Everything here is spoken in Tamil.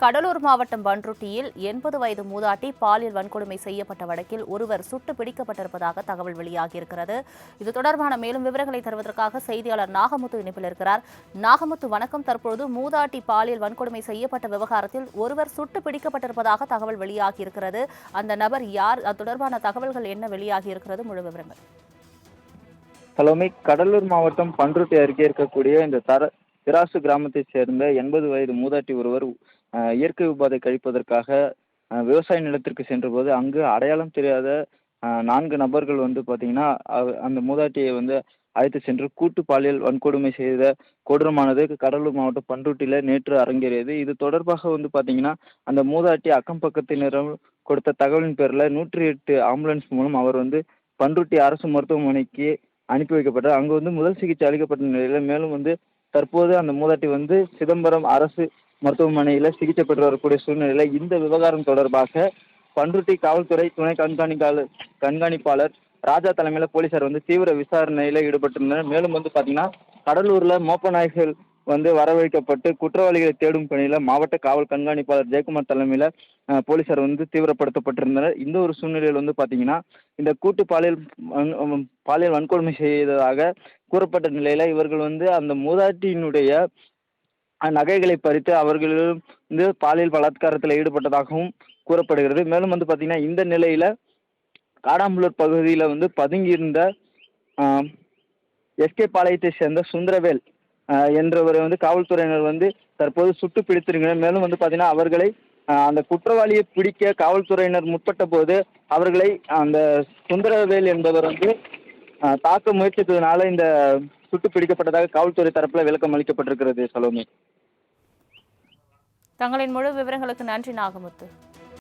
கடலூர் மாவட்டம் பன்ருட்டியில் எண்பது வயது மூதாட்டி பாலியல் வன்கொடுமை செய்யப்பட்ட வழக்கில் ஒருவர் சுட்டு பிடிக்கப்பட்டிருப்பதாக தகவல் வெளியாகியிருக்கிறது. இது தொடர்பான மேலும் விவரங்களை தருவதற்காக செய்தியாளர் நாகமுத்து இணைப்பில் இருக்கிறார். நாகமுத்து வணக்கம். தற்பொழுது மூதாட்டி பாலியல் வன்கொடுமை செய்யப்பட்ட விவகாரத்தில் ஒருவர் சுட்டு பிடிக்கப்பட்டிருப்பதாக தகவல் வெளியாகியிருக்கிறது. அந்த நபர் யார்? அது தொடர்பான தகவல்கள் என்ன வெளியாகியிருக்கிறது? முழு விவரங்கள். ஹலோமி கடலூர் மாவட்டம் பன்ருட்டி அருகே இருக்கக்கூடிய இந்த தர திராசு கிராமத்தைச் சேர்ந்த எண்பது வயது மூதாட்டி ஒருவர் இயற்கை உபாதை கழிப்பதற்காக விவசாய நிலத்திற்கு சென்றபோது அங்கு அடையாளம் தெரியாத நான்கு நபர்கள் வந்து பார்த்தீங்கன்னா அந்த மூதாட்டியை வந்து அழைத்து சென்று கூட்டு பாலியல் வன்கொடுமை செய்த கொடூரமானது கடலூர் மாவட்டம் பண்ருட்டியில் நேற்று அரங்கேறியது. இது தொடர்பாக வந்து பார்த்தீங்கன்னா அந்த மூதாட்டி அக்கம் பக்கத்தினரும் கொடுத்த தகவலின் பேரில் நூற்றி எட்டு ஆம்புலன்ஸ் மூலம் அவர் வந்து பண்ருட்டி அரசு மருத்துவமனைக்கு அனுப்பி வைக்கப்பட்டார். அங்கு வந்து முதல் சிகிச்சை அளிக்கப்பட்ட நிலையில் மேலும் வந்து தற்போது அந்த மூதாட்டி வந்து சிதம்பரம் அரசு மருத்துவமனையில் சிகிச்சை பெற்று வரக்கூடிய சூழ்நிலையில் இந்த விவகாரம் தொடர்பாக பன்ருட்டி காவல்துறை துணை கண்காணிக்காளர் கண்காணிப்பாளர் ராஜா தலைமையில் போலீசார் வந்து தீவிர விசாரணையில் ஈடுபட்டிருந்தனர். மேலும் வந்து பார்த்தீங்கன்னா கடலூரில் மோப்ப நாய்கள் வந்து வரவழைக்கப்பட்டு குற்றவாளிகளை தேடும் பணியில் மாவட்ட காவல் கண்காணிப்பாளர் ஜெயக்குமார் தலைமையில் போலீசார் வந்து தீவிரப்படுத்தப்பட்டிருந்தனர். இந்த ஒரு சூழ்நிலையில் வந்து பார்த்தீங்கன்னா இந்த கூட்டு பாலியல் பாலியல் வன்கொடுமை செய்ததாக கூறப்பட்ட நிலையில் இவர்கள் வந்து அந்த மூதாட்டியினுடைய நகைகளை பறித்து அவர்களும் வந்து பாலியல் பலாத்காரத்தில் ஈடுபட்டதாகவும் கூறப்படுகிறது. மேலும் வந்து பார்த்தீங்கன்னா இந்த நிலையில் காடாம்புலூர் பகுதியில் வந்து பதுங்கியிருந்த எஸ்கே பாளையத்தை சேர்ந்த சுந்தரவேல் என்றவரை வந்து காவல்துறையினர் வந்து தற்போது சுட்டு பிடித்திருக்கிறார். மேலும் வந்து பார்த்தீங்கன்னா அவர்களை அந்த குற்றவாளியை பிடிக்க காவல்துறையினர் முற்பட்ட போது அவர்களை அந்த சுந்தரவேல் என்பவர் வந்து தாக்க முயற்சித்ததுனால இந்த சுட்டு பிடிக்கப்பட்டதாக காவல்துறை தரப்பில் விளக்கம் அளிக்கப்பட்டிருக்கிறது சலோமி. தங்களின் முழு விவரங்களுக்கு நன்றி நாகமுத்து.